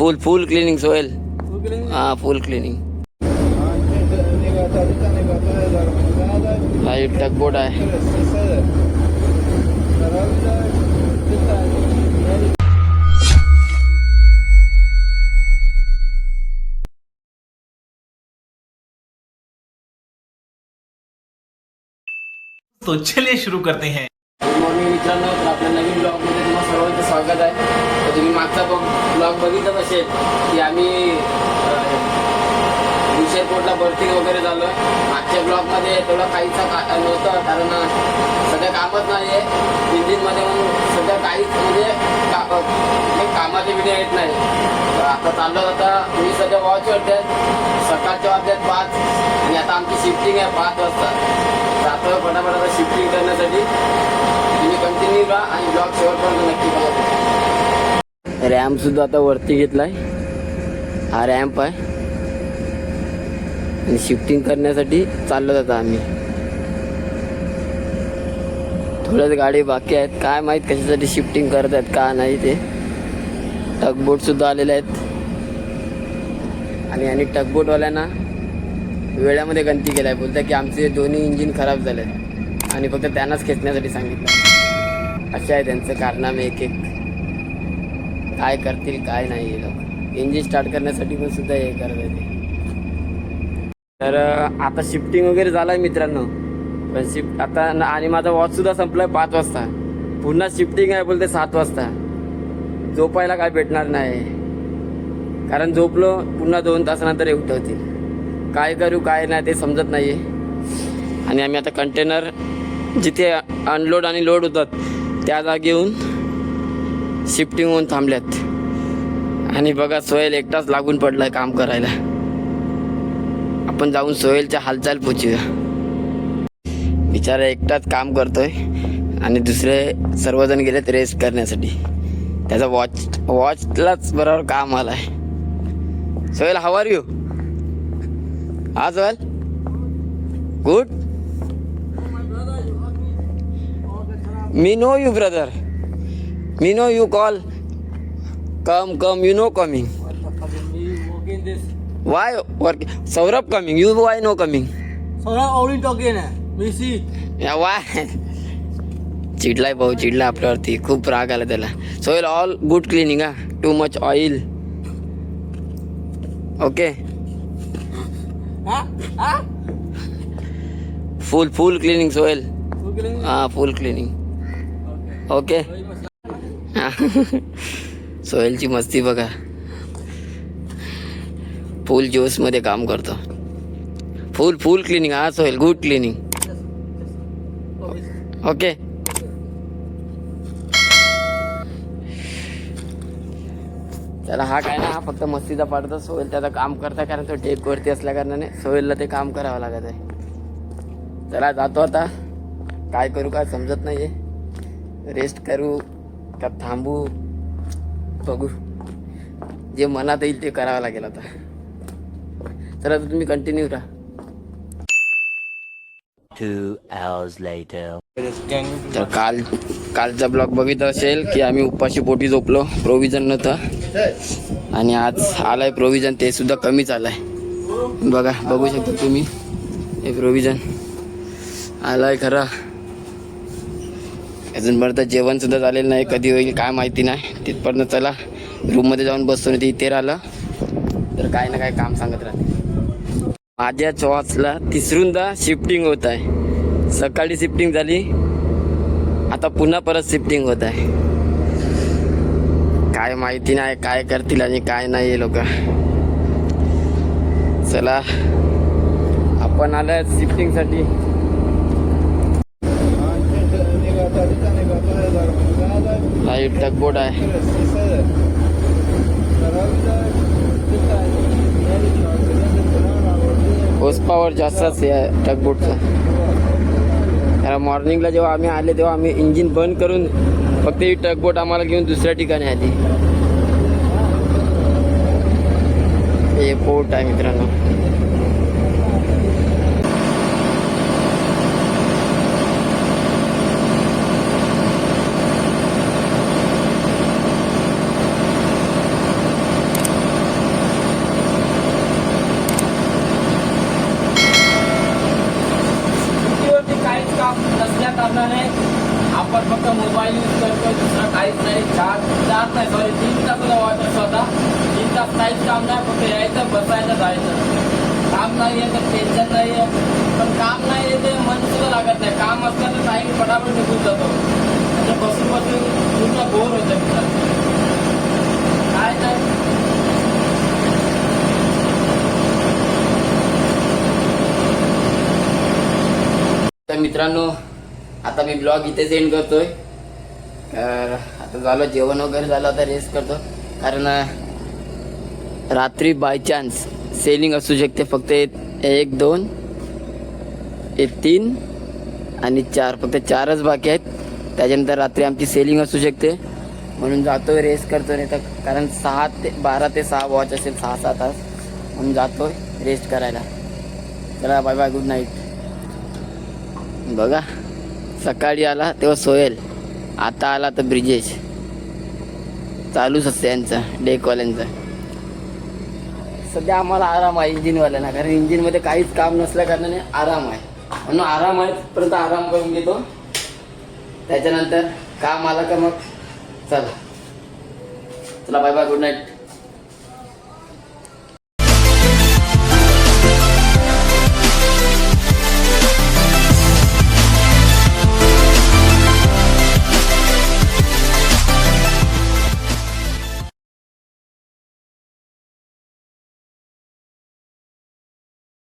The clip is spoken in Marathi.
फुल फुल क्लिनिंग सोहेल हा फुल क्लिनिंग लाइट टकबोट आहे तो चलिए शुरू करते हैं। गुड मॉर्निंग मित्रांनो तर आपल्या नवीन ब्लॉगमध्ये तुम्हाला सर्वांचं स्वागत आहे. तर तुम्ही मागचा ब्लॉग बघितलाच असेल की आम्ही विषयपोर्टला भरती वगैरे झालो. मागच्या ब्लॉगमध्ये तेवढं काहीचा का नव्हतं कारण सध्या कामच नाही आहे तीन दिनमध्ये म्हणून सध्या काहीच म्हणजे का कामाचे व्हिडिओ येत नाही. तर आता चाललो आता मी सध्या वॉच आहे सकाळच्या वाजल्यात पाच आणि आता आमची शिफ्टिंग आहे पाच वाजता. जातो फटाफट आता शिफ्टिंग करण्यासाठी तुम्ही आणि ब्लॉग शेवटपर्यंत नक्की बघा रॅम्प सुद्धा आता वरती घेतलाय. हा रॅम्प आहे. आणि शिफ्टिंग करण्यासाठी चाललो जातो आम्ही. थोड्याच गाडी बाकी आहेत. काय माहीत कशासाठी शिफ्टिंग करत आहेत का नाही ते. टगबोट सुद्धा आलेले आहेत. आणि आणि टकबोटवाल्यांना वेळामध्ये केलं आहे बोलतात की आमचे दोन्ही इंजिन खराब झाले आहेत आणि फक्त त्यांनाच खेचण्यासाठी सांगितलं असे आहे त्यांचं कारनामे एक एक. काय करतील काय नाही हे लोक. इंजिन स्टार्ट करण्यासाठी पण सुद्धा हे करत आहे ते तर आता शिफ्टिंग वगैरे झालाय मित्रांनो. पण शिफ्ट आता न- आणि माझा वॉच सुद्धा संपलाय पाच वाजता. पुन्हा शिफ्टिंग आहे बोलते सात वाजता. झोपायला काय भेटणार नाही. कारण झोपलो पुन्हा दोन तासानंतर हे उठवतील. काय करू काय नाही ते समजत नाही आहे आणि आम्ही आता कंटेनर जिथे अनलोड आणि लोड होतात त्या जागेहून शिफ्टिंग होऊन थांबल्यात. आणि बघा सोहेल एकटाच लागून पडलाय काम करायला. आपण जाऊन सोहेलच्या हालचाल पोचूया. बिचारा एकटाच काम करतोय आणि दुसरे सर्वजण गेलेत रेस्ट करण्यासाठी. त्याचा वॉच वॉचलाच बरोबर काम आलाय. सोहेल हवार यू आज well good me know you brother me know you call come come you know coming why work Saurabh coming you why no coming Seorang only talking eh. Messi. या वाय चिडलाय भाऊ चिडला आपल्यावरती खूप राग आला त्याला सोयल ऑल गुड क्लिनिंग हा too much oil okay Ha? Ha? Full full cleaning Sohail Kau kena ni. हा फुल क्लिनिंग ओके. सोहेलची मस्ती बघा. फुल जोशमध्ये काम करतो. फुल फुल क्लिनिंग हा सोहेल गुड क्लिनिंग ओके. त्याला हा काय ना हा फक्त मस्तीचा पाडतो सोहेल त्याचं काम करता कारण तो टेकवरती असल्या कारणाने सोहेलला ते काम करावं लागत आहे. चला जातो आता. काय करू काय समजत नाही आहे रेस्ट करू का थांबू बघू जे मनात येईल ते करावं लागेल आता चला आता तुम्ही कंटिन्यू राहा. तर काल कालचा ब्लॉग बघितला असेल की आम्ही उपाशी पोटी झोपलो प्रोव्हिजन नव्हतं आणि आज आलाय प्रोव्हिजन ते सुद्धा कमीच आलाय बघा बघू शकता तुम्ही हे प्रोव्हिजन आलाय खरं अजूनपर्यंत जेवण सुद्धा झालेलं नाही कधी होईल काय माहिती नाही. तिथपर्यंत चला रूममध्ये जाऊन बसतो ते इथे राहिलं. तर काय ना काय काम सांगत राहते. माझ्या चॉसला तिसरूनदा शिफ्टिंग होत आहे. सकाळी शिफ्टिंग झाली आता पुन्हा परत शिफ्टिंग होत आहे. काय माहिती नाही काय करतील आणि काय नाही लोक. चला आपण आलं शिफ्टिंगसाठी एक टकबोट आहे. होस पॉवर जास्तच आहे टकबोटचं कारण मॉर्निंगला जेव्हा आम्ही आले तेव्हा आम्ही इंजिन बंद करून फक्त ही टकबोट आम्हाला घेऊन दुसऱ्या ठिकाणी आली. हे पोर्ट आहे मित्रांनो. करणार नाही आपण फक्त मोबाईल यूज करतो दुसरा काहीच नाही. चार चार नाही सॉरी तीन तास वाटत स्वतः. तीन तास काहीच काम नाही फक्त यायचं बसायचं जायचं. काम नाही आहे तर टेन्शन नाही आहे पण काम नाही आहे ते मन सुद्धा लागत नाही. काम असलं तर टाईम फटाफट निघून जातो. म्हणजे बसून बसून पूर्ण बोर होतं काय नाही मित्रांनो आता मी ब्लॉग इथे एंड करतोय. आता झालं जेवण वगैरे झालं आता रेस्ट करतो. कारण रात्री बाय चान्स सेलिंग असू शकते. फक्त एक- दोन एक तीन आणि चार. फक्त चारच बाकी आहेत. त्याच्यानंतर रात्री आमची सेलिंग असू शकते. म्हणून जातोय रेस्ट करतो नाही तर कारण सहा ते बारा ते सहा वॉच असेल सहा सहा तास. म्हणून जातोय रेस्ट करायला. चला बाय बाय गुड नाईट बघा. सकाळी आला तेव्हा सोहेल. आता आला तर ब्रिजेश. चालूच असते यांचं डेकवाल्यांचं. सध्या आम्हाला आराम आहे इंजिनवाल्यांना कारण इंजिनमध्ये काहीच काम नसल्या कारणाने आराम आहे. म्हणून आराम आहे परंतु आराम करून घेतो. त्याच्यानंतर काम आलं का मग? चला. चला बाय बाय गुड नाईट